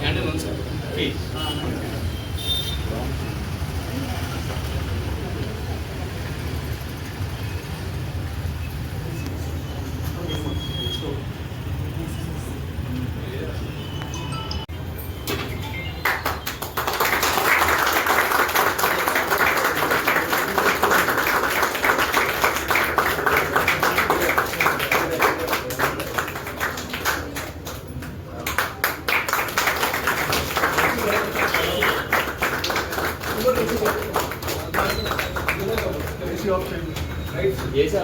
Canteen ఉంది sir please చేసా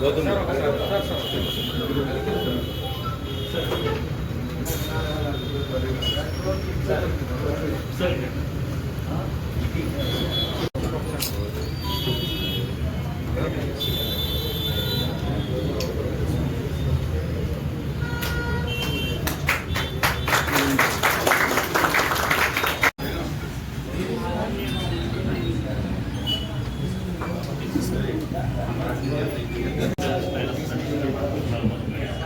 Gautam simple different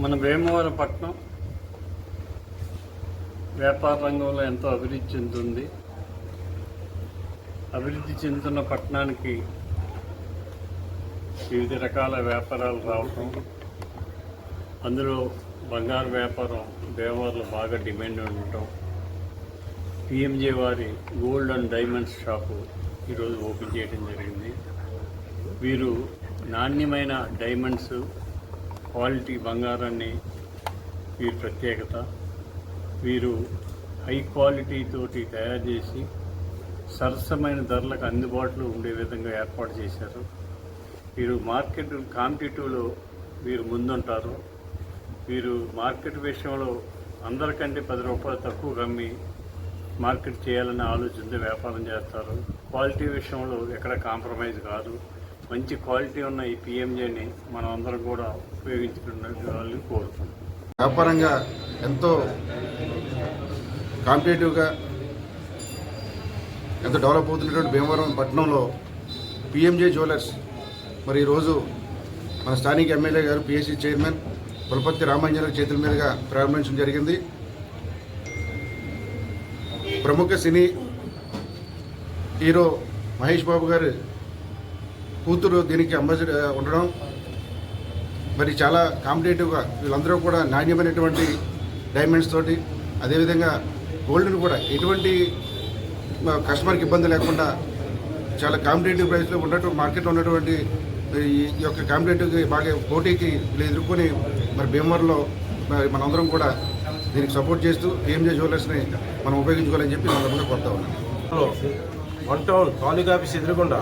మన భీమవరం పట్నం వ్యాపార రంగంలో ఎంతో అభివృద్ధి చెందుతుంది. అభివృద్ధి చెందుతున్న పట్టణానికి వివిధ రకాల వ్యాపారాలు రావటం అందులో బంగారు వ్యాపారం భీమవరంలో బాగా డిమాండ్ ఉండటం పిఎంజే వారి గోల్డ్ అండ్ డైమండ్స్ షాపు ఈరోజు ఓపెన్ చేయడం జరిగింది. వీరు నాణ్యమైన డైమండ్స్ క్వాలిటీ బంగారాన్ని వీరి ప్రత్యేకత. వీరు హై క్వాలిటీ తోటి తయారు చేసి సరసమైన ధరలకు అందుబాటులో ఉండే విధంగా ఏర్పాటు చేశారు. వీరు మార్కెట్ కాంపిటేటివ్లో వీరు ముందుంటారు. వీరు మార్కెట్ విషయంలో అందరికంటే పది రూపాయలు తక్కువ కమ్మి మార్కెట్ చేయాలనే ఆలోచనతో వ్యాపారం చేస్తారు. క్వాలిటీ విషయంలో ఎక్కడ కాంప్రమైజ్ కాదు. మంచి క్వాలిటీ ఉన్న ఈ పిఎంజేని మనం అందరం కూడా ఉపయోగించుకునే కోరుతున్నాం వ్యాపారంగా ఎంతో కాంపిటేటివ్గా ఎంతో డెవలప్ అవుతున్నటువంటి భీమవరం పట్టణంలో పిఎంజే జ్యువెలర్స్ మరి ఈరోజు మన స్థానిక ఎమ్మెల్యే గారు పిఎస్సి చైర్మన్ పులపర్తి రామాంజన చేతుల మీదుగా ప్రారంభించడం జరిగింది. ప్రముఖ సినీ హీరో మహేష్ బాబు గారు కూతురు దీనికి అంబాసిడర్ ఉండడం. మరి చాలా కాంపిటేటివ్గా వీళ్ళందరూ కూడా నాణ్యమైనటువంటి డైమండ్స్ తోటి అదేవిధంగా గోల్డ్ని కూడా ఎటువంటి కస్టమర్కి ఇబ్బంది లేకుండా చాలా కాంపిటేటివ్ ప్రైస్లో ఉన్నట్టు మార్కెట్లో ఉన్నటువంటి ఈ ఈ యొక్క కాంపిటేటివ్కి బాగా పోటీకి వీళ్ళు ఎదుర్కొని మరి భీమవరంలో మరి మనందరం కూడా దీనికి సపోర్ట్ చేస్తూ పిఎంజే జ్యువెలర్స్ని మనం ఉపయోగించుకోవాలని చెప్పి మనం కోరుతా ఉన్నాను వన్ టౌన్ తాలూకా ఆఫీస్ ఎదురుగుండా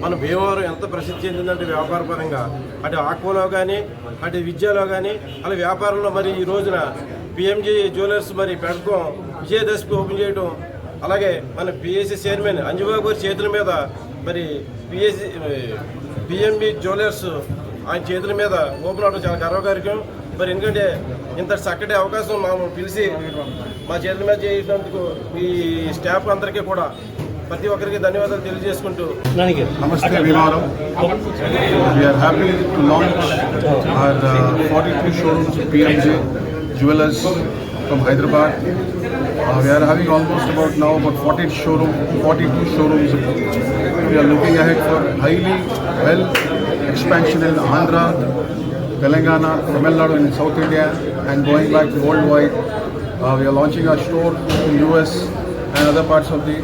మన భీమవరం ఎంత ప్రసిద్ధి చెందిందంటే వ్యాపార పరంగా. అటు ఆక్వలో కానీ అటు విద్యలో కానీ అలా వ్యాపారంలో మరి ఈ రోజున పిఎంజీ జ్యువెలర్స్ మరి పెడతాం విజయదశమి ఓపెన్ చేయడం అలాగే మన పిఎస్సి చైర్మన్ అంజుబాబు గారి చేతుల మీద మరి పిఎస్సి పిఎంబి జ్యువెలర్స్ ఆయన చేతుల మీద ఓపెన్ అవడం చాలా గర్వకార్యం మరి ఎందుకంటే ఇంత చక్కటి అవకాశం మాము పిలిచి మా చేతుల మీద చేసినందుకు ఈ స్టాఫ్ అందరికీ కూడా ప్రతి ఒక్కరికి ధన్యవాదాలు తెలియజేసుకుంటూ. We are happy to launch our uh, 42 showrooms of PMJ Jewelers from Hyderabad. Uh, we are having almost about now about 40 showroom, 42 showrooms. We are looking ahead for highly well Telangana, Tamil Nadu in South India and going back worldwide. Uh, we are launching our store in US and other parts of the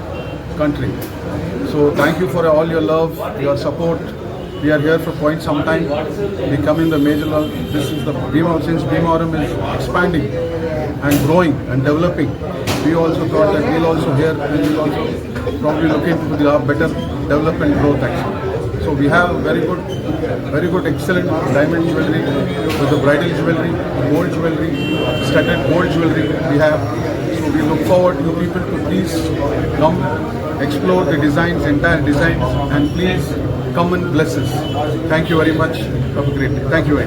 country. So thank you for all your love, your support, We are here for quite some time. We come in the major. This is the Bhima since Bhimavaram is expanding and growing and developing. We also thought that we'll also here and we will also probably look into the better development growth actually. So we have very good, very good, excellent diamond jewelry with the bridal jewelry, gold jewelry, studded gold jewelry we have. So we look forward you people to please come explore the designs, entire designs, and please come and bless us. Thank you very much. Have a great day. Thank you.